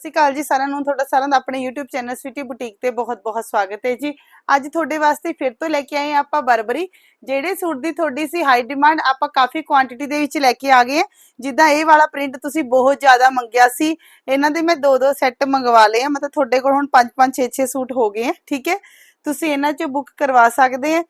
ਸ਼੍ਰੀ ਅਕਾਲ ਜੀ ਸਾਰਿਆਂ ਨੂੰ, ਤੁਹਾਡਾ ਸਾਰਿਆਂ ਦਾ ਆਪਣੇ YouTube ਚੈਨਲ ਸਵੀਟੀ ਬੁਟੀਕ ਤੇ ਬਹੁਤ-ਬਹੁਤ ਸਵਾਗਤ ਹੈ ਜੀ। ਅੱਜ ਤੁਹਾਡੇ ਵਾਸਤੇ ਫਿਰ ਤੋਂ ਲੈ ਕੇ ਆਏ ਆਪਾਂ ਬਰਬਰੀ, ਜਿਹੜੇ ਸੂਟ ਦੀ ਤੁਹਾਡੀ ਸੀ ਹਾਈ ਡਿਮਾਂਡ ਆਪਾਂ ਕਾਫੀ ਕੁਆਂਟੀਟੀ ਦੇ ਵਿੱਚ ਲੈ ਕੇ ਆ ਗਏ ਜਿੱਦਾਂ ਇਹ ਵਾਲਾ ਪ੍ਰਿੰਟ ਤੁਸੀਂ ਬਹੁਤ ਜ਼ਿਆਦਾ ਮੰਗਿਆ ਸੀ, ਇਹਨਾਂ ਦੇ ਮੈਂ ਦੋ ਦੋ ਸੈੱਟ ਮੰਗਵਾ ਲਏ ਆ ਮਤਲਬ ਤੁਹਾਡੇ ਕੋਲ ਹੁਣ 5-5 6-6 ਸੂਟ ਹੋ ਗਏ ਹੈ, ਠੀਕ ਹੈ? ਤੁਸੀਂ ਇਹਨਾਂ ਚੋਂ ਬੁੱਕ ਕਰਵਾ ਸਕਦੇ ਆ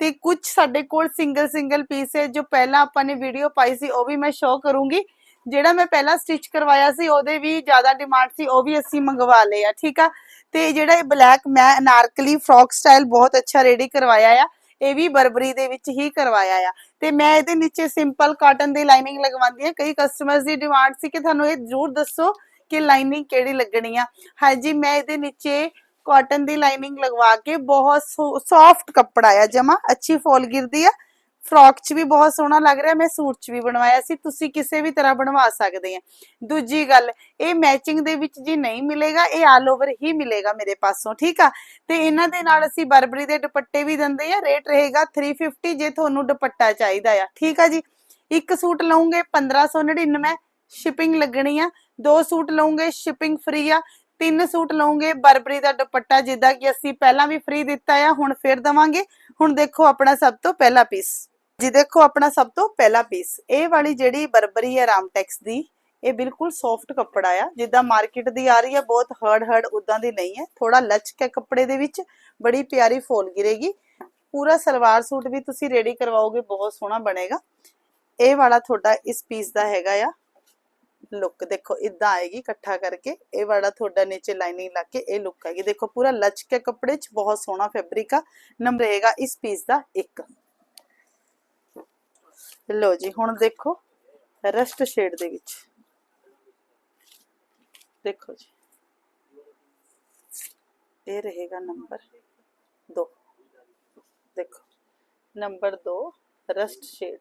ਤੇ ਕੁਝ ਸਾਡੇ ਕੋਲ ਸਿੰਗਲ ਸਿੰਗਲ ਪੀਸ ਹੈ, ਜੋ ਪਹਿਲਾਂ ਆਪਾਂ ਨੇ ਵੀਡੀਓ ਪਾਈ ਸੀ, ਉਹ ਵੀ ਮੈਂ ਸ਼ੋਅ ਕਰੂੰਗੀ। ਜਿਹੜਾ ਮੈਂ ਪਹਿਲਾਂ ਸਟਿਚ ਕਰਵਾਇਆ ਸੀ, ਉਹਦੇ ਵੀ ਜ਼ਿਆਦਾ ਡਿਮਾਂਡ ਸੀ, ਉਹ ਵੀ ਅਸੀਂ ਮੰਗਵਾ ਲਏ ਆ, ਠੀਕ ਆ? ਤੇ ਜਿਹੜਾ ਇਹ ਬਲੈਕ ਮੈਂ ਅਨਾਰਕਲੀ ਫਰੋਕ ਸਟਾਈਲ ਬਹੁਤ ਅੱਛਾ ਰੈਡੀ ਕਰਵਾਇਆ ਆ, ਇਹ ਵੀ ਬਰਬਰੀ ਦੇ ਵਿੱਚ ਹੀ ਕਰਵਾਇਆ ਆ। ਤੇ ਮੈਂ ਇਹਦੇ ਨੀਚੇ ਸਿੰਪਲ ਕਾਟਨ ਦੀ ਲਾਈਨਿੰਗ ਲਗਵਾਉਂਦੀ ਆ ਕਈ ਕਸਟਮਰਸ ਦੀ ਡਿਮਾਂਡ ਸੀ ਕਿ ਤੁਹਾਨੂੰ ਇਹ ਜ਼ਰੂਰ ਦੱਸੋ ਕਿ ਲਾਈਨਿੰਗ ਕਿਹੜੀ ਲੱਗਣੀ ਆ। ਹਾਂਜੀ, ਮੈਂ ਇਹਦੇ ਨੀਚੇ ਕਾਟਨ ਦੀ ਲਾਈਨਿੰਗ ਲਗਵਾ ਕੇ ਬਹੁਤ ਸੌਫਟ ਕੱਪੜਾ ਆ, ਜਮਾ ਅੱਛੀ ਫੋਲ ਗਿਰਦੀ ਆ ਫਰੋਕ 'ਚ ਵੀ ਬਹੁਤ ਸੋਹਣਾ ਲੱਗ ਰਿਹਾ, ਮੈਂ ਸੂਟ 'ਚ ਵੀ ਬਣਵਾਇਆ ਸੀ, ਤੁਸੀਂ ਕਿਸੇ ਵੀ ਤਰ੍ਹਾਂ ਬਣਵਾ ਸਕਦੇ ਆ। ਦੂਜੀ ਗੱਲ, ਇਹ ਮੈਚਿੰਗ ਦੇ ਵਿੱਚ ਜੀ ਨਹੀਂ ਮਿਲੇਗਾ, ਇਹ ਆਲ ਓਵਰ ਹੀ ਮਿਲੇਗਾ ਮੇਰੇ ਪਾਸੋਂ, ਠੀਕ ਆ? ਤੇ ਇਹਨਾਂ ਦੇ ਨਾਲ ਅਸੀਂ ਬਰਬਰੀ ਦੇ ਦੁਪੱਟੇ ਵੀ ਦਿੰਦੇ ਆ ਰੇਟ ਰਹੇਗਾ 350 ਜੇ ਤੁਹਾਨੂੰ ਦੁਪੱਟਾ ਚਾਹੀਦਾ ਆ, ਠੀਕ ਆ ਜੀ? ਇੱਕ ਸੂਟ ਲਓਗੇ 1599 ਸ਼ਿਪਿੰਗ ਲੱਗਣੀ ਆ, ਦੋ ਸੂਟ ਲਓਗੇ ਸ਼ਿਪਿੰਗ ਫ੍ਰੀ ਆ, ਤਿੰਨ ਸੂਟ ਲਓਗੇ ਬਰਬਰੀ ਦਾ ਦੁਪੱਟਾ, ਜਿੱਦਾਂ ਕਿ ਅਸੀਂ ਪਹਿਲਾਂ ਵੀ ਫ੍ਰੀ ਦਿੱਤਾ ਆ, ਹੁਣ ਫੇਰ ਦਵਾਂਗੇ, ਹੁਣ ਦੇਖੋ ਆਪਣਾ ਸਭ ਤੋਂ ਪਹਿਲਾ ਪੀਸ ਜੀ ਦੇਖੋ, ਆਪਣਾ ਸਭ ਤੋਂ ਪਹਿਲਾ ਪੀਸ ਇਹ ਵਾਲੀ ਜਿਹੜੀ ਬਰਬਰੀ ਹੈ ਰਾਮਟੈਕਸ ਦੀ, ਇਹ ਬਿਲਕੁਲ ਸੌਫਟ ਕੱਪੜਾ ਆ, ਜਿੱਦਾਂ ਮਾਰਕੀਟ ਦੀ ਆ ਰਹੀ ਹੈ, ਬਹੁਤ ਹਰਡ ਹਰਡ ਉਦਾਂ ਦੀ ਨਹੀਂ ਹੈ ਥੋੜਾ ਲਚਕ ਹੈ ਕੱਪੜੇ ਦੇ ਵਿੱਚ, ਬੜੀ ਪਿਆਰੀ ਫੋਲ ਗਿਰੇਗੀ। ਪੂਰਾ ਸਲਵਾਰ ਸੂਟ ਵੀ ਤੁਸੀਂ ਰੈਡੀ ਕਰਵਾਓਗੇ, ਬਹੁਤ ਸੋਹਣਾ ਬਣੇਗਾ। ਇਹ ਵਾਲਾ ਤੁਹਾਡਾ ਇਸ ਪੀਸ ਦਾ ਹੈਗਾ ਆ। ਲੁੱਕ ਦੇਖੋ ਇਦਾਂ ਆਏਗੀ ਇਕੱਠਾ ਕਰਕੇ, ਇਹ ਵਾਲਾ ਤੁਹਾਡਾ ਨੀਚੇ ਲਾਈਨਿੰਗ ਲਾ ਕੇ ਇਹ ਲੁੱਕ ਆਏਗੀ। ਦੇਖੋ, ਪੂਰਾ ਲਚਕ ਹੈ ਕੱਪੜੇ 'ਚ, ਬਹੁਤ ਸੋਹਣਾ ਫੈਬਰਿਕ ਆ ਨੰਬਰ ਰਹੇਗਾ ਇਸ ਪੀਸ ਦਾ 1 ਲੋ ਜੀ, ਹੁਣ ਦੇਖੋ, ਰਸਟ ਸ਼ੇਡ ਦੇ ਵਿੱਚ। ਦੇਖੋ ਜੀ। ਇਹ ਰਹੇਗਾ ਨੰਬਰ 2 ਦੇਖੋ, ਨੰਬਰ 2 ਰਸਟ ਸ਼ੇਡ।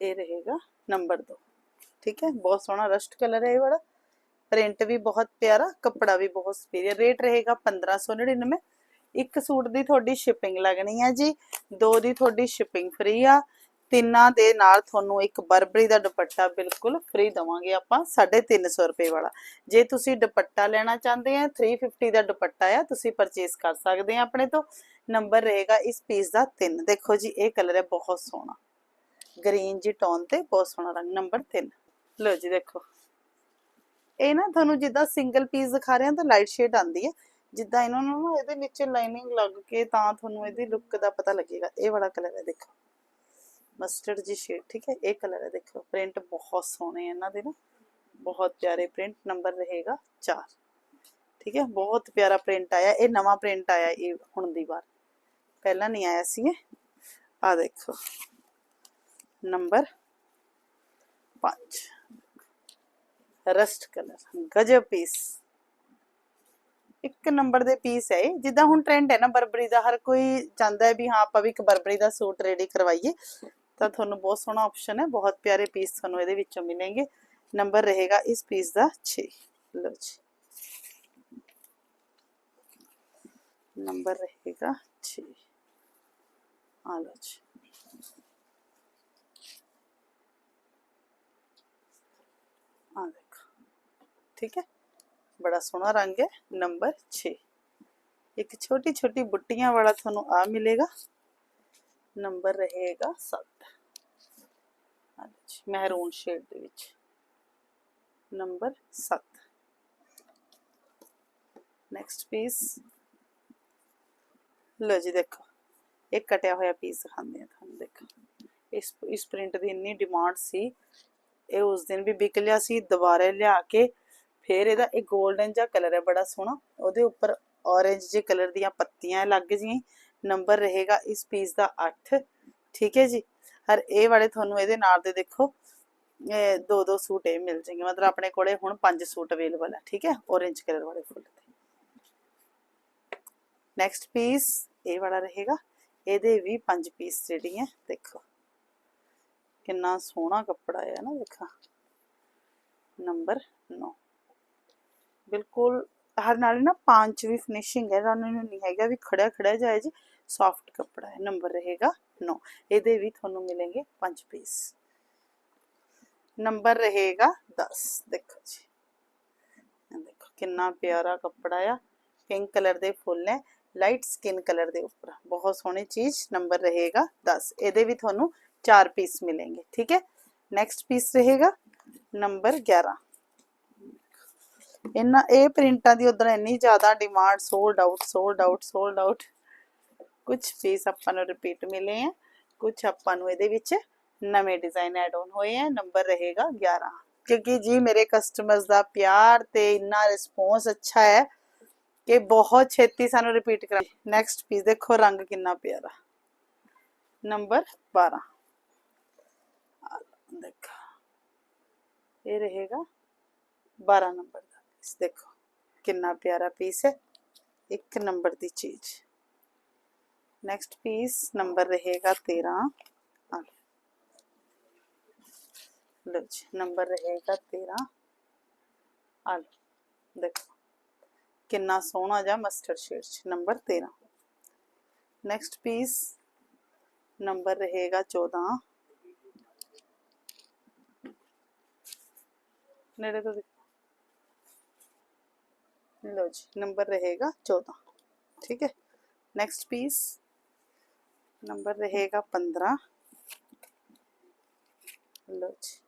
ਇਹ ਰਹੇਗਾ ਨੰਬਰ 2 ਠੀਕ ਹੈ, ਬਹੁਤ ਸੋਹਣਾ ਰਸਟ ਕਲਰ ਹੈ ਇਹ ਵਾਲਾ। ਪ੍ਰਿੰਟ ਵੀ ਬਹੁਤ ਪਿਆਰਾ, ਕੱਪੜਾ ਵੀ ਬਹੁਤ ਸੁਪੀਰੀਅਰ ਰੇਟ ਰਹੇਗਾ 1599 ਇੱਕ ਸੂਟ ਦੀ ਤੁਹਾਡੀ ਸ਼ਿਪਿੰਗ ਲੱਗਣੀ ਹੈ ਜੀ, ਦੋ ਦੀ ਤੁਹਾਡੀ ਸ਼ਿਪਿੰਗ ਫ੍ਰੀ ਆ। ਤਿੰਨਾਂ ਦੇ ਨਾਲ ਤੁਹਾਨੂੰ ਇੱਕ ਬਰਬਰੀ ਦਾ ਦੁਪੱਟਾ ਬਿਲਕੁਲ ਫ੍ਰੀ ਦਵਾਂਗੇ ਆਪਾਂ 350 ਰੁਪਏ ਵਾਲਾ। ਜੇ ਤੁਸੀਂ ਦੁਪੱਟਾ ਲੈਣਾ ਚਾਹੁੰਦੇ ਆ 350 ਦਾ ਦੁਪੱਟਾ ਆ, ਤੁਸੀਂ ਪਰਚੇਸ ਕਰ ਸਕਦੇ ਆ ਆਪਣੇ ਤੋਂ। ਨੰਬਰ ਰਹੇਗਾ ਇਸ ਪੀਸ ਦਾ 3 ਦੇਖੋ ਜੀ, ਇਹ ਕਲਰ ਹੈ ਬਹੁਤ ਸੋਹਣਾ। ਗ੍ਰੀਨ ਜੀ ਟੋਨ ਤੇ ਬਹੁਤ ਸੋਹਣਾ ਰੰਗ। ਨੰਬਰ 3 ਲਓ ਜੀ, ਦੇਖੋ। ਇਹ ਨਾ ਤੁਹਾਨੂੰ ਜਿੱਦਾਂ ਸਿੰਗਲ ਪੀਸ ਦਿਖਾ ਰਹੇ ਹਾਂ ਤਾਂ ਲਾਈਟ ਸ਼ੇਡ ਆਂਦੀ ਹੈ ਜਿੱਦਾਂ ਇਹਨਾਂ ਨੂੰ ਨਾ ਇਹਦੇ ਨੀਚੇ ਲਾਈਨਿੰਗ ਲੱਗ ਕੇ ਤਾਂ ਤੁਹਾਨੂੰ ਇਹਦੀ ਲੁੱਕ ਦਾ ਪਤਾ ਲੱਗੇਗਾ। ਇਹ ਵਾਲਾ ਕਲਰ ਹੈ, ਦੇਖੋ। ਮਸਟਰਡ ਜੀ ਸ਼ੇਡ ਠੀਕ ਹੈ? ਇਹ ਕਲਰ ਹੈ ਦੇਖੋ ਪ੍ਰਿੰਟ ਬਹੁਤ ਸੋਹਣੇ ਇਹਨਾਂ ਦੇ ਨਾ। ਬਹੁਤ ਪਿਆਰੇ ਪ੍ਰਿੰਟ ਨੰਬਰ ਰਹੇਗਾ 4 ਠੀਕ ਹੈ? ਬਹੁਤ ਪਿਆਰਾ ਪ੍ਰਿੰਟ ਆਇਆ। ਇਹ ਨਵਾਂ ਪ੍ਰਿੰਟ ਆਇਆ ਇਹ ਹੁਣ ਦੀ ਵਾਰ। ਪਹਿਲਾਂ ਨਹੀਂ ਆਇਆ ਸੀ ਇਹ। ਆ ਦੇਖੋ। ਨੰਬਰ 5 ਰਸਟ ਕਲਰ ਗਜਬ ਪੀਸ ਇੱਕ ਨੰਬਰ ਦੇ ਪੀਸ ਹੈ ਇਹ। ਜਿੱਦਾਂ ਹੁਣ ਟ੍ਰੈਂਡ ਹੈ ਨਾ ਬਰਬਰੀ ਦਾ। ਹਰ ਕੋਈ ਚਾਹੁੰਦਾ ਹੈ ਵੀ ਹਾਂ, ਆਪਾਂ ਵੀ ਇੱਕ ਬਰਬਰੀ ਦਾ ਸੂਟ ਰੈਡੀ ਕਰਵਾਈਏ। ਤਾਂ ਤੁਹਾਨੂੰ ਬਹੁਤ ਸੋਹਣਾ ਆਪਸ਼ਨ ਹੈ, ਬਹੁਤ ਪਿਆਰੇ ਪੀਸ ਤੁਹਾਨੂੰ ਇਹਦੇ ਵਿੱਚੋਂ ਮਿਲਣਗੇ। ਨੰਬਰ ਰਹੇਗਾ ਇਸ ਪੀਸ ਦਾ 6 ਲਓ ਜੀ। ਨੰਬਰ ਰਹੇਗਾ 6 ਆ ਲਓ ਜੀ। ਆ ਦੇਖੋ। ਠੀਕ ਹੈ? ਬੜਾ ਸੋਹਣਾ ਰੰਗ ਹੈ। ਨੰਬਰ 6 ਇੱਕ ਛੋਟੀ ਛੋਟੀ ਬੁੱਟੀਆਂ ਵਾਲਾ ਤੁਹਾਨੂੰ ਆ ਮਿਲੇਗਾ। ਨੰਬਰ ਰਹੇਗਾ 7 ਹਾਂਜੀ ਮਹਿਰੂਨ ਸ਼ੇਡ ਦੇ ਵਿੱਚ। ਨੰਬਰ 7 ਨੈਕਸਟ ਪੀਸ ਲੋ ਜੀ ਦੇਖੋ। ਇਹ ਕਟਿਆ ਹੋਇਆ ਪੀਸ ਦਿਖਾਉਂਦੇ ਆ ਤੁਹਾਨੂੰ, ਦੇਖੋ। ਇਸ ਇਸ ਪ੍ਰਿੰਟ ਦੀ ਇੰਨੀ ਡਿਮਾਂਡ ਸੀ। ਇਹ ਉਸ ਦਿਨ ਵੀ ਵਿਕ ਲਿਆ ਸੀ, ਦੁਬਾਰੇ ਲਿਆ ਕੇ ਫਿਰ ਇਹਦਾ ਇਹ 골ਡਨ ਜਿਹਾ ਕਲਰ ਹੈ, ਬੜਾ ਸੋਹਣਾ। ਉਹਦੇ ਉੱਪਰ orange ਜਿਹੇ ਕਲਰ ਦੀਆਂ ਪੱਤੀਆਂ ਲੱਗ ਜੀਆਂ ਨੰਬਰ ਰਹੇਗਾ ਇਸ ਪੀਸ ਦਾ 8 ਠੀਕ ਹੈ ਜੀ? ਹਰ ਇਹ ਵਾਲੇ ਤੁਹਾਨੂੰ ਇਹਦੇ ਨਾਲ ਦੇ ਦੇਖੋ, ਇਹ ਦੋ ਦੋ ਸੂਟ ਇਹ ਮਿਲ ਜਾਣਗੇ। ਮਤਲਬ ਆਪਣੇ ਕੋਲੇ ਹੁਣ ਪੰਜ ਸੂਟ ਅਵੇਲੇਬਲ ਹੈ ਠੀਕ ਹੈ? Orange ਕਲਰ ਵਾਲੇ ਫੁੱਲ ਤੇ ਨੈਕਸਟ ਪੀਸ ਇਹ ਵਾਲਾ ਰਹੇਗਾ। ਇਹਦੇ ਵੀ ਪੰਜ ਪੀਸ ਜਿਹੜੀ ਹੈ, ਦੇਖੋ। ਕਿੰਨਾ ਸੋਹਣਾ ਕੱਪੜਾ ਹੈ ਨਾ, ਦੇਖਾ। ਨੰਬਰ 9 ਬਿਲਕੁਲ, ਹਰ ਨਾਲ ਨਾ ਪਾਂਚ ਵੀ ਫਿਨਿਸ਼ਿੰਗ ਹੈ ਤੁਹਾਨੂੰ ਨਹੀਂ ਹੈਗਾ ਵੀ ਖੜਾ ਖੜਾ ਜਾਏ ਜੀ। ਸੌਫਟ ਕੱਪੜਾ ਹੈ ਨੰਬਰ ਰਹੇਗਾ 9 ਇਹਦੇ ਵੀ ਤੁਹਾਨੂੰ ਮਿਲेंगे ਪੰਜ ਪੀਸ ਨੰਬਰ ਰਹੇਗਾ 10 ਦੇਖੋ ਜੀ। ਕਿੰਨਾ ਪਿਆਰਾ ਕੱਪੜਾ ਆ। ਪਿੰਕ ਕਲਰ ਦੇ ਫੁੱਲ ਹੈ ਲਾਈਟ ਸਕਿਨ ਕਲਰ ਦੇ ਉੱਪਰ। ਬਹੁਤ ਸੋਹਣੀ ਚੀਜ਼ ਨੰਬਰ ਰਹੇਗਾ 10 ਇਹਦੇ ਵੀ ਤੁਹਾਨੂੰ 4 ਪੀਸ ਮਿਲेंगे ਠੀਕ ਹੈ? ਨੈਕਸਟ ਪੀਸ ਰਹੇਗਾ ਨੰਬਰ 11 ਇਹਨਾਂ, ਇਹ ਪ੍ਰਿੰਟਾਂ ਦੀ ਉਧਰ ਇੰਨੀ ਜ਼ਿਆਦਾ demand sold out sold out sold out ਕੁਝ ਪੀਸ ਆਪਾਂ ਨੂੰ ਰਿਪੀਟ ਮਿਲੇ ਆ। ਕੁਝ ਆਪਾਂ ਨੂੰ ਇਹਦੇ ਵਿੱਚ ਨਵੇਂ ਡਿਜ਼ਾਈਨ ਐਡ ਆਨ ਹੋਏ ਆ। ਨੰਬਰ ਰਹੇਗਾ 11 ਕਿਉਂਕਿ ਜੀ ਮੇਰੇ ਕਸਟਮਰਸ ਦਾ ਪਿਆਰ ਤੇ ਇੰਨਾ ਰਿਸਪੌਂਸ ਅੱਛਾ ਹੈ ਕਿ ਬਹੁਤ ਛੇਤੀ ਸਾਨੂੰ ਰਿਪੀਟ ਕਰਾ ਨੈਕਸਟ ਪੀਸ ਦੇਖੋ ਰੰਗ ਕਿੰਨਾ ਪਿਆਰਾ। ਨੰਬਰ 12 ਦੇਖੋ। ਇਹ ਰਹੇਗਾ 12 ਨੰਬਰ ਦਾ ਪੀਸ ਦੇਖੋ ਕਿੰਨਾ ਪਿਆਰਾ ਪੀਸ ਹੈ। ਇੱਕ ਨੰਬਰ ਦੀ ਚੀਜ਼। नेक्स्ट पीस नंबर रहेगा तेरह। नंबर रहेगा तेरह। आलू देखो। कि सोहना जा मस्टर शेड नंबर तेरह। नेक्स्ट पीस नंबर रहेगा चौदह। नेड़े तो लो जी नंबर रहेगा चौदह। ठीक है? नेक्स्ट पीस ਨੰਬਰ ਰਹੇਗਾ 15 ਲੋ ਜੀ।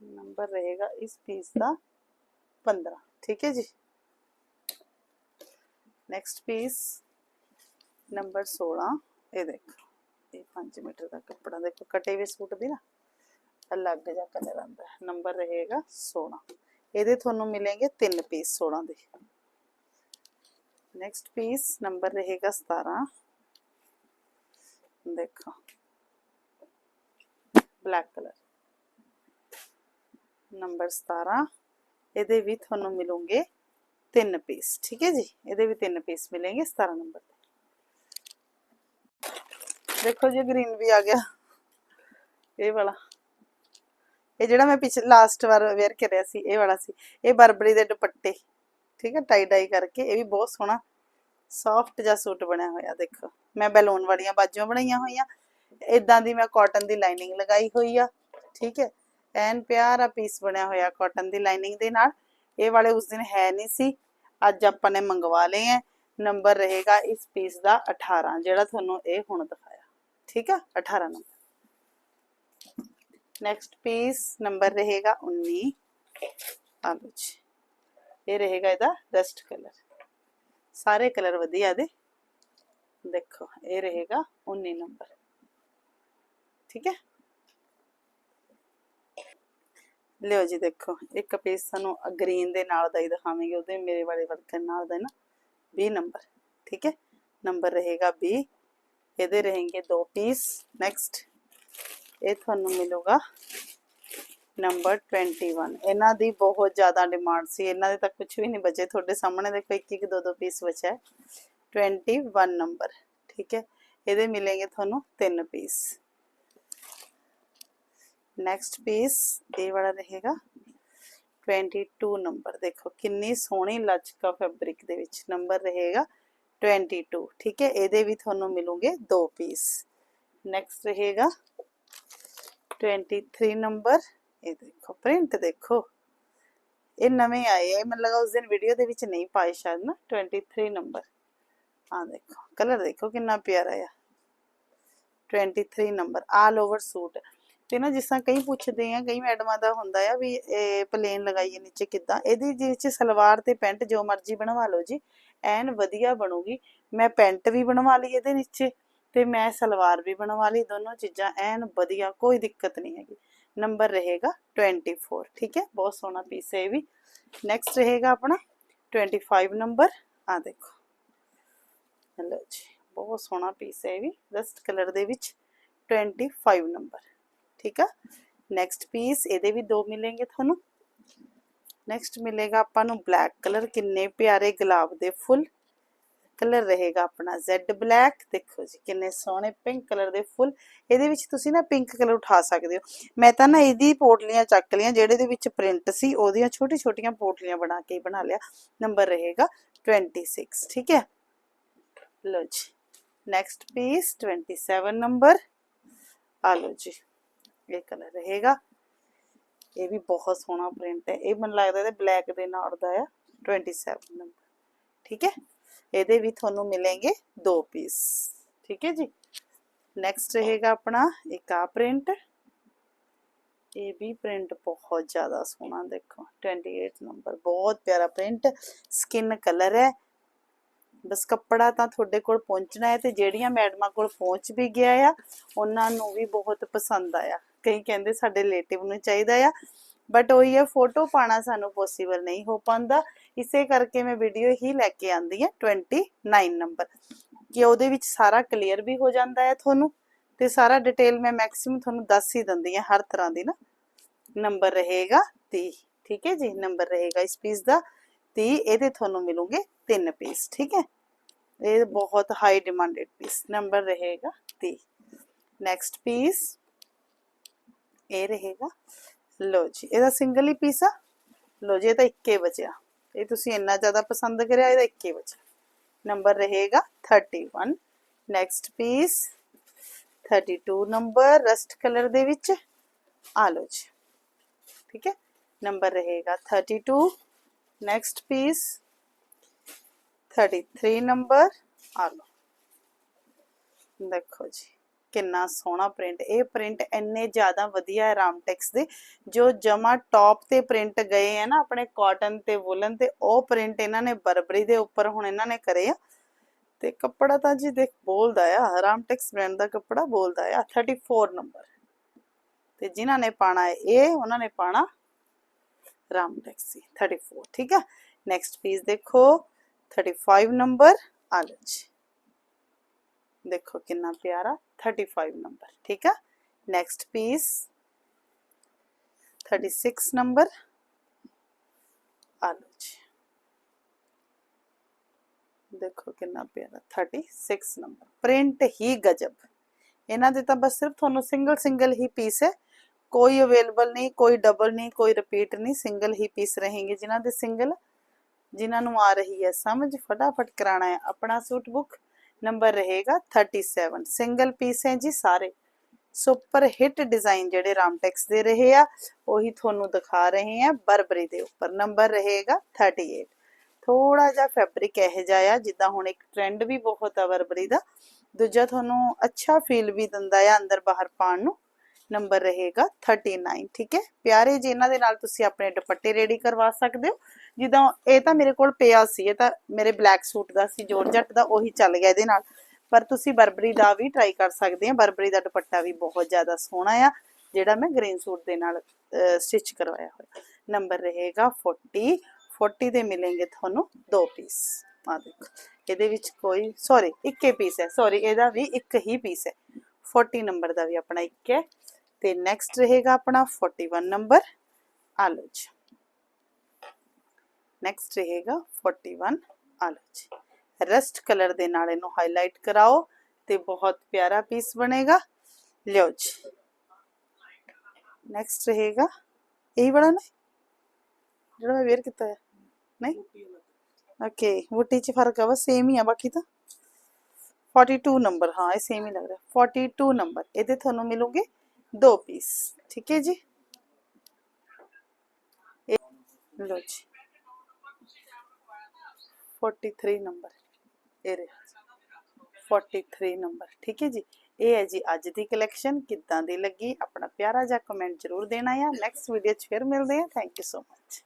ਨੰਬਰ ਰਹੇਗਾ ਇਸ ਪੀਸ ਦਾ 15 ਠੀਕ ਹੈ ਜੀ? ਨੈਕਸਟ ਪੀਸ ਨੰਬਰ 16 ਇਹ ਦੇਖੋ। ਇਹ 5 ਮੀਟਰ ਦਾ ਕੱਪੜਾ ਦੇਖੋ, ਕਟੇ ਹੋਏ ਸੂਟ ਦੀ ਨਾ, ਅਲੱਗ ਜਿਹਾ ਕਲਰ ਆਂਦਾ ਨੰਬਰ ਰਹੇਗਾ 16 ਇਹਦੇ ਤੁਹਾਨੂੰ ਮਿਲेंगे ਤਿੰਨ ਪੀਸ 16 ਦੇ। ਨੈਕਸਟ ਪੀਸ ਨੰਬਰ ਰਹੇਗਾ 17 ਦੇਖੋ। ਬਲੈਕ ਕਲਰ ਨੰਬਰ 17 ਇਹਦੇ ਵੀ ਤੁਹਾਨੂੰ ਮਿਲੂਗੇ ਤਿੰਨ ਪੀਸ ਠੀਕ ਹੈ ਜੀ? ਇਹਦੇ ਵੀ ਤਿੰਨ ਪੀਸ ਮਿਲेंगे 17 ਨੰਬਰ ਦੇ। ਦੇਖੋ ਜੀ ਗ੍ਰੀਨ ਵੀ ਆ ਗਿਆ। ਇਹ ਵਾਲਾ। ਇਹ ਜਿਹੜਾ ਮੈਂ ਪਿਛਲੇ ਲਾਸਟ ਵਾਰ ਵੇਅਰ ਕਰਿਆ ਸੀ, ਇਹ ਵਾਲਾ ਸੀ। ਇਹ ਬਰਬਰੀ ਦੇ ਦੁਪੱਟੇ। ਠੀਕ ਹੈ ਟਾਈ ਡਾਈ ਕਰਕੇ। ਇਹ ਵੀ ਬਹੁਤ ਸੋਹਣਾ ਸੌਫਟ ਜਿਹਾ ਸੂਟ ਬਣਿਆ ਹੋਇਆ, ਦੇਖੋ। ਮੈਂ ਬੈਲੂਨ ਵਾਲੀਆਂ ਬਾਜੂਆਂ ਬਣਾਈਆਂ ਹੋਈਆਂ। ਇਦਾਂ ਦੀ ਮੈਂ ਕਾਟਨ ਦੀ ਲਾਈਨਿੰਗ ਲਗਾਈ ਹੋਈ ਆ। ਠੀਕ ਹੈ? ਐਨ ਪਿਆਰਾ ਪੀਸ ਬਣਿਆ ਹੋਇਆ ਕਾਟਨ ਦੀ ਲਾਈਨਿੰਗ ਦੇ ਨਾਲ। ਇਹ ਵਾਲੇ ਉਸ ਦਿਨ ਹੈ ਨਹੀਂ ਸੀ। ਅੱਜ ਆਪਾਂ ਨੇ ਮੰਗਵਾ ਲਏ ਹੈ। ਨੰਬਰ ਰਹੇਗਾ ਇਸ ਪੀਸ ਦਾ 18 ਜਿਹੜਾ ਤੁਹਾਨੂੰ ਇਹ ਹੁਣ ਦਿਖਾਇਆ। ਠੀਕ ਆ 18 ਨੰਬਰ। नेक्स्ट पीस नंबर रहेगा 19 ਆਲੂ ਜੀ ਇਹ ਰਹੇਗਾ ਇਹਦਾ ਰਸਟ ਕਲਰ ਸਾਰੇ ਕਲਰ ਵਧੀਆ ਦੇ ਦੇਖੋ ਇਹ ਰਹੇਗਾ 19 ਨੰਬਰ ਠੀਕ ਹੈ ਲਿਓ ਜੀ ਦੇਖੋ ਇੱਕ ਪੀਸ ਸਾਨੂੰ ਗ੍ਰੀਨ ਦੇ ਨਾਲ ਦਾ ਹੀ ਦਿਖਾਵਾਂਗੇ ਉਹਦੇ ਮੇਰੇ ਵਾਲੇ ਵਰਕਰ ਨਾਲ ਦਾ ਹੈ ਨਾ 20 ਨੰਬਰ ਠੀਕ ਹੈ ਨੰਬਰ ਰਹੇਗਾ 20 ਇਹਦੇ रहेंगे ਦੋ ਪੀਸ ਨੈਕਸਟ ਇਹ ਤੁਹਾਨੂੰ ਮਿਲੂਗਾ ਨੰਬਰ 21 ਇਹਨਾਂ ਦੀ ਬਹੁਤ ਜ਼ਿਆਦਾ ਡਿਮਾਂਡ ਸੀ। ਇਹਨਾਂ ਦੇ ਤਾਂ ਕੁਝ ਵੀ ਨਹੀਂ ਬਚੇ। ਤੁਹਾਡੇ ਸਾਹਮਣੇ ਦੇਖੋ, ਇੱਕ ਇੱਕ, ਦੋ ਦੋ ਪੀਸ ਬਚਾ 21 ਨੰਬਰ ਠੀਕ ਹੈ? ਇਹਦੇ ਮਿਲेंगे ਤੁਹਾਨੂੰ ਤਿੰਨ ਪੀਸ ਨੈਕਸਟ ਪੀਸ ਇਹ ਵਾਲਾ ਰਹੇਗਾ। 22 ਨੰਬਰ ਦੇਖੋ, ਕਿੰਨੀ ਸੋਹਣੀ ਲਚਕਾ ਫੈਬਰਿਕ ਦੇ ਵਿੱਚ ਨੰਬਰ ਰਹੇਗਾ 22 ਠੀਕ ਹੈ? ਇਹਦੇ ਵੀ ਤੁਹਾਨੂੰ ਮਿਲੂਗੇ ਦੋ ਪੀਸ ਨੈਕਸਟ ਰਹੇਗਾ 23 ਨੰਬਰ ਇਹ ਦੇਖੋ ਪ੍ਰਿੰਟ ਦੇਖੋ। ਇਹ ਨਵੇਂ ਆਏ ਆ ਮੈਨੂੰ ਲੱਗਾ ਉਸ ਦਿਨ ਵੀਡੀਓ ਦੇ ਵਿੱਚ ਨਹੀਂ ਪਾਏ ਸ਼ਾਇਦ ਨਾ 23 ਨੰਬਰ ਆ ਦੇਖੋ ਕਲਰ ਦੇਖੋ ਕਿੰਨਾ ਪਿਆਰਾ ਆ। 23 ਨੰਬਰ ਆਲ ਓਵਰ ਸੂਟ ਤੇ ਨਾ ਜਿਸ ਤਰ੍ਹਾਂ ਕਈ ਪੁੱਛਦੇ ਆ, ਕਈ ਮੈਡਮਾਂ ਦਾ ਹੁੰਦਾ ਆ ਵੀ ਇਹ ਪਲੇਨ ਲਗਾਈਏ ਨੀਚੇ ਕਿੱਦਾਂ। ਇਹਦੀ ਵਿੱਚ ਸਲਵਾਰ ਤੇ ਪੈਂਟ ਜੋ ਮਰਜ਼ੀ ਬਣਵਾ ਲਓ ਜੀ, ਐਨ ਵਧੀਆ ਬਣੂਗੀ। ਮੈਂ ਪੈਂਟ ਵੀ ਬਣਵਾ ਲਈ ਇਹਦੇ ਨੀਚੇ। ਤੇ ਮੈਂ ਸਲਵਾਰ ਵੀ ਬਣਵਾ ਲਈ, ਦੋਨੋਂ ਚੀਜ਼ਾਂ ਐਨ ਵਧੀਆ, ਕੋਈ ਦਿੱਕਤ ਨਹੀਂ ਹੈਗੀ। ਨੰਬਰ ਰਹੇਗਾ 24 ਠੀਕ ਹੈ? ਬਹੁਤ ਸੋਹਣਾ ਪੀਸ ਹੈ ਇਹ ਵੀ। ਨੈਕਸਟ ਰਹੇਗਾ ਆਪਣਾ 25 ਨੰਬਰ। ਆ ਦੇਖੋ। ਲਓ ਜੀ, ਬਹੁਤ ਸੋਹਣਾ ਪੀਸ ਹੈ ਇਹ ਵੀ ਰਸਟ ਕਲਰ ਦੇ ਵਿੱਚ 25 ਨੰਬਰ, ਠੀਕ ਆ? ਨੈਕਸਟ ਪੀਸ ਇਹਦੇ ਵੀ ਦੋ ਮਿਲेंगे ਤੁਹਾਨੂੰ। ਨੈਕਸਟ ਮਿਲੇਗਾ ਆਪਾਂ ਨੂੰ ਬਲੈਕ ਕਲਰ ਕਿੰਨੇ ਪਿਆਰੇ ਗੁਲਾਬ ਦੇ ਫੁੱਲ। ਕਲਰ ਰਹੇਗਾ ਆਪਣਾ ਜ਼ੈਡ ਬਲੈਕ ਦੇਖੋ ਜੀ ਕਿੰਨੇ ਸੋਹਣੇ ਪਿੰਕ ਕਲਰ ਦੇ ਫੁੱਲ। ਇਹਦੇ ਵਿੱਚ ਤੁਸੀਂ ਨਾ ਪਿੰਕ ਕਲਰ ਉਠਾ ਸਕਦੇ ਹੋ। ਮੈਂ ਤਾਂ ਨਾ ਇਹਦੀ ਪੋਟਲੀਆਂ ਚੱਕ ਲੀਆਂ ਜਿਹੜੇ ਦੇ ਵਿੱਚ ਪ੍ਰਿੰਟ ਸੀ, ਉਹਦੀਆਂ ਛੋਟੀ ਛੋਟੀਆਂ ਪੋਟਲੀਆਂ ਬਣਾ ਕੇ ਬਣਾ ਲਿਆ। ਨੰਬਰ ਰਹੇਗਾ 26 ਠੀਕ ਹੈ? ਲੋ ਜੀ ਨੈਕਸਟ ਪੀਸ 27 ਨੰਬਰ ਆ ਲੋ ਜੀ, ਇਹ ਕਲਰ ਰਹੇਗਾ। ਇਹ ਵੀ ਬਹੁਤ ਸੋਹਣਾ ਪ੍ਰਿੰਟ ਹੈ। ਇਹ ਮੈਨੂੰ ਲੱਗਦਾ ਇਹਦੇ ਬਲੈਕ ਦੇ ਨਾਲ ਦਾ ਆ। 27 ਨੰਬਰ ਠੀਕ ਹੈ? ਇਹਦੇ ਵੀ ਤੁਹਾਨੂੰ ਮਿਲेंगे ਦੋ ਪੀਸ ਠੀਕ ਹੈ ਜੀ? ਨੈਕਸਟ ਰਹੇਗਾ ਆਪਣਾ ਇੱਕ ਆ ਪ੍ਰਿੰਟ ਇਹ ਵੀ ਪ੍ਰਿੰਟ ਬਹੁਤ ਜ਼ਿਆਦਾ ਸੋਹਣਾ ਦੇਖੋ। 28 ਨੰਬਰ ਬਹੁਤ ਪਿਆਰਾ ਪ੍ਰਿੰਟ ਸਕਿਨ ਕਲਰ ਹੈ। ਬਸ ਕੱਪੜਾ ਤਾਂ ਤੁਹਾਡੇ ਕੋਲ ਪਹੁੰਚਣਾ ਹੈ ਤੇ ਜਿਹੜੀਆਂ ਮੈਡਮਾਂ ਕੋਲ ਪਹੁੰਚ ਵੀ ਗਿਆ ਆ, ਉਹਨਾਂ ਨੂੰ ਵੀ ਬਹੁਤ ਪਸੰਦ ਆਇਆ। ਕਈ ਕਹਿੰਦੇ ਸਾਡੇ ਰਿਲੇਟਿਵ ਨੂੰ ਚਾਹੀਦਾ ਆ ਬਟ ਉਹੀ ਹੈ ਫੋਟੋ ਪਾਣਾ ਸਾਨੂੰ ਪੋਸੀਬਲ ਨਹੀਂ ਹੋ ਪਾਉਂਦਾ। ਇਸੇ ਕਰਕੇ ਮੈਂ ਵੀਡੀਓ ਹੀ ਲੈ ਕੇ ਆਂਦੀ ਹਾਂ 29 ਨੰਬਰ ਕਿ ਉਹਦੇ ਵਿੱਚ ਸਾਰਾ ਕਲੀਅਰ ਵੀ ਹੋ ਜਾਂਦਾ ਹੈ ਤੁਹਾਨੂੰ, ਤੇ ਸਾਰਾ ਡਿਟੇਲ ਮੈਂ ਮੈਕਸਿਮਮ ਤੁਹਾਨੂੰ ਦੱਸ ਹੀ ਦਿੰਦੀ ਹਾਂ, ਹਰ ਤਰ੍ਹਾਂ ਦੀ ਨਾ। ਨੰਬਰ ਰਹੇਗਾ 30 ਠੀਕ ਹੈ ਜੀ? ਨੰਬਰ ਰਹੇਗਾ ਇਸ ਪੀਸ ਦਾ 30 ਇਹਦੇ ਤੁਹਾਨੂੰ ਮਿਲੂਗੇ ਤਿੰਨ ਪੀਸ ਠੀਕ ਹੈ? ਇਹ ਬਹੁਤ ਹਾਈ ਡਿਮਾਂਡਡ ਪੀਸ ਨੰਬਰ ਰਹੇਗਾ 30 ਨੈਕਸਟ ਪੀਸ ਇਹ ਰਹੇਗਾ ਲੋ ਜੀ, ਇਹਦਾ ਸਿੰਗਲ ਹੀ ਪੀਸ ਆ। ਲੋ ਜੀ, ਇਹ ਤਾਂ ਇੱਕੇ ਬਚਿਆ ਇਹ ਤੁਸੀਂ ਇੰਨਾ ਜ਼ਿਆਦਾ ਪਸੰਦ ਕਰਿਆ, ਇਹਦਾ ਇੱਕੇ ਬਚਿਆ ਨੰਬਰ ਰਹੇਗਾ 31 next piece 32 number rust colour ਦੇ ਵਿੱਚ। ਆ ਲੋ ਜੀ। ਠੀਕ ਹੈ? ਨੰਬਰ ਰਹੇਗਾ 32 ਨੈਕਸਟ ਪੀਸ 33 ਨੰਬਰ ਆ ਲੋ ਦੇਖੋ ਜੀ। ਕਿੰਨਾ ਸੋਹਣਾ ਪ੍ਰਿੰਟ ਇਹ ਪ੍ਰਿੰਟ ਇੰਨੇ ਜ਼ਿਆਦਾ ਵਧੀਆ ਹੈ ਰਾਮਟੈਕਸ ਦੇ, ਜੋ ਜਮਾ ਟੌਪ ਤੇ ਪ੍ਰਿੰਟ ਗਏ ਆ ਨਾ, ਆਪਣੇ ਕਾਟਨ ਤੇ ਵੂਲਨ ਤੇ, ਉਹ ਪ੍ਰਿੰਟ ਇਹਨਾਂ ਨੇ ਬਰਬਰੀ ਦੇ ਉੱਪਰ ਹੁਣ ਇਹਨਾਂ ਨੇ ਕਰੇ ਆ। ਤੇ ਕੱਪੜਾ ਤਾਂ ਜੀ ਦੇਖ ਬੋਲਦਾ ਆ, ਰਾਮਟੈਕਸ ਬ੍ਰਾਂਡ ਦਾ ਕੱਪੜਾ ਬੋਲਦਾ ਆ 34 ਨੰਬਰ ਤੇ ਜਿਨ੍ਹਾਂ ਨੇ ਪਾਣਾ ਹੈ, ਇਹ ਉਹਨਾਂ ਨੇ ਪਾਣਾ ਰਾਮਟੈਕਸ 34 ਠੀਕ ਆ? ਨੈਕਸਟ ਪੀਸ ਦੇਖੋ 35 ਨੰਬਰ ਆ ਜੀ ਦੇਖੋ ਕਿੰਨਾ ਪਿਆਰਾ। 35 ਨੰਬਰ ਠੀਕ ਆ ਨੈਕਸਟ ਪੀਸ 36 ਨੰਬਰ ਆ ਲਓ ਜੀ ਦੇਖੋ ਕਿੰਨਾ ਪਿਆਰਾ 36 ਨੰਬਰ ਪ੍ਰਿੰਟ ਹੀ ਗਜਬ ਇਹਨਾਂ ਦੇ ਤਾਂ ਬਸ ਸਿਰਫ ਤੁਹਾਨੂੰ ਸਿੰਗਲ ਸਿੰਗਲ ਹੀ ਪੀਸ ਹੈ ਕੋਈ ਅਵੇਲੇਬਲ ਨਹੀਂ ਕੋਈ ਡਬਲ ਨਹੀਂ ਕੋਈ ਰਿਪੀਟ ਨਹੀਂ ਸਿੰਗਲ ਹੀ ਪੀਸ रहेंगे ਜਿਨ੍ਹਾਂ ਦੇ ਸਿੰਗਲ ਜਿਨ੍ਹਾਂ ਨੂੰ ਆ ਰਹੀ ਹੈ ਸਮਝ ਫਟਾਫਟ ਕਰਾਣਾ ਹੈ ਆਪਣਾ ਸੂਟ ਬੁੱਕ ਨੰਬਰ ਰਹੇਗਾ 37 ਸਿੰਗਲ ਪੀਸ ਹੈ ਜੀ ਸਾਰੇ। ਸੁਪਰ ਹਿੱਟ ਡਿਜ਼ਾਈਨ ਜਿਹੜੇ ਰਾਮਟੈਕਸ ਦੇ ਰਹੇ ਆ, ਉਹੀ ਤੁਹਾਨੂੰ ਦਿਖਾ ਰਹੇ ਆ। ਬਰਬਰੀ ਦੇ ਉੱਪਰ ਨੰਬਰ ਰਹੇਗਾ 38 ਥੋੜਾ ਜਿਹਾ ਫੈਬਰਿਕ ਇਹ ਜਿਹਾ ਜਿੱਦਾਂ ਹੁਣ ਇੱਕ ਟ੍ਰੈਂਡ ਵੀ ਬਹੁਤ ਆ ਬਰਬਰੀ ਦਾ। ਦੂਜਾ ਤੁਹਾਨੂੰ ਅੱਛਾ ਫੀਲ ਵੀ ਦਿੰਦਾ ਆ ਅੰਦਰ ਬਾਹਰ ਪਾਉਣ ਨੂੰ। ਨੰਬਰ ਰਹੇਗਾ 39 ਠੀਕ ਹੈ? ਪਿਆਰੇ ਜੀ, ਇਹਨਾਂ ਦੇ ਨਾਲ ਤੁਸੀਂ ਆਪਣੇ ਦੁਪੱਟੇ ਰੈਡੀ ਕਰਵਾ ਸਕਦੇ ਹੋ। ਜਿੱਦਾਂ ਇਹ ਤਾਂ ਮੇਰੇ ਕੋਲ ਪਿਆ ਸੀ, ਇਹ ਤਾਂ ਮੇਰੇ ਬਲੈਕ ਸੂਟ ਦਾ ਸੀ ਜੋਰਜੱਟ ਦਾ ਉਹੀ ਚੱਲ ਗਿਆ ਇਹਦੇ ਨਾਲ। ਪਰ ਤੁਸੀਂ ਬਰਬਰੀ ਦਾ ਵੀ ਟਰਾਈ ਕਰ ਸਕਦੇ ਆ, ਬਰਬਰੀ ਦਾ ਦੁਪੱਟਾ ਵੀ ਬਹੁਤ ਜ਼ਿਆਦਾ ਸੋਹਣਾ ਆ, ਜਿਹੜਾ ਮੈਂ ਗ੍ਰੀਨ ਸੂਟ ਦੇ ਨਾਲ ਸਟਿਚ ਕਰਵਾਇਆ ਹੋਇਆ। ਨੰਬਰ ਰਹੇਗਾ 40 40 ਦੇ ਮਿਲेंगे ਤੁਹਾਨੂੰ ਦੋ ਪੀਸ ਆ ਦੇਖੋ, ਇਹਦੇ ਵਿੱਚ ਕੋਈ ਸੌਰੀ ਇੱਕੇ ਪੀਸ ਹੈ ਸੌਰੀ ਇਹਦਾ ਵੀ ਇੱਕ ਹੀ ਪੀਸ ਹੈ। 40 ਨੰਬਰ ਦਾ ਵੀ ਆਪਣਾ ਇੱਕ ਹੈ। ਤੇ ਨੈਕਸਟ ਰਹੇਗਾ ਆਪਣਾ 41 ਨੰਬਰ ਆ ਜੀ। ਨੈਕਸਟ ਰਹੇਗਾ 41 ਆ ਲਓ ਜੀ ਰਸਟ ਕਲਰ ਦੇ ਨਾਲ ਇਹਨੂੰ ਹਾਈਲਾਈਟ ਕਰਾਓ ਤੇ ਬਹੁਤ ਪਿਆਰਾ ਪੀਸ ਬਣੇਗਾ ਲਿਓ ਜੀ ਨੈਕਸਟ ਰਹੇਗਾ ਇਹੀ ਬੜਾ ਨਾ ਜਿਹੜਾ ਮੈਂ ਵੇਅਰ ਕੀਤਾ ਹੈ ਨਹੀਂ ਓਕੇ ਬੁੱਟੀ ਚ ਫ਼ਰਕ ਆ ਬਸ ਸੇਮ ਹੀ ਆ ਬਾਕੀ ਤਾਂ 42 ਨੰਬਰ ਹਾਂ ਇਹ ਸੇਮ ਹੀ ਲੱਗ ਰਿਹਾ 42 ਨੰਬਰ ਇਹਦੇ ਤੁਹਾਨੂੰ ਮਿਲੂਗੇ ਦੋ ਪੀਸ ਠੀਕ ਹੈ ਜੀ ਇਹ ਲੋ ਜੀ 43 ਨੰਬਰ। ਇਹ ਰਿਹਾ। 43 ਨੰਬਰ। ਠੀਕ ਹੈ ਜੀ? ਇਹ ਹੈ ਜੀ ਅੱਜ ਦੀ ਕਲੈਕਸ਼ਨ ਕਿੱਦਾਂ ਦੀ ਲੱਗੀ? ਆਪਣਾ ਪਿਆਰਾ ਜਿਹਾ ਕਮੈਂਟ ਜ਼ਰੂਰ ਦੇਣਾ ਆ। ਨੈਕਸਟ ਵੀਡੀਓ 'ਚ ਫਿਰ ਮਿਲਦੇ ਆ। Thank you so much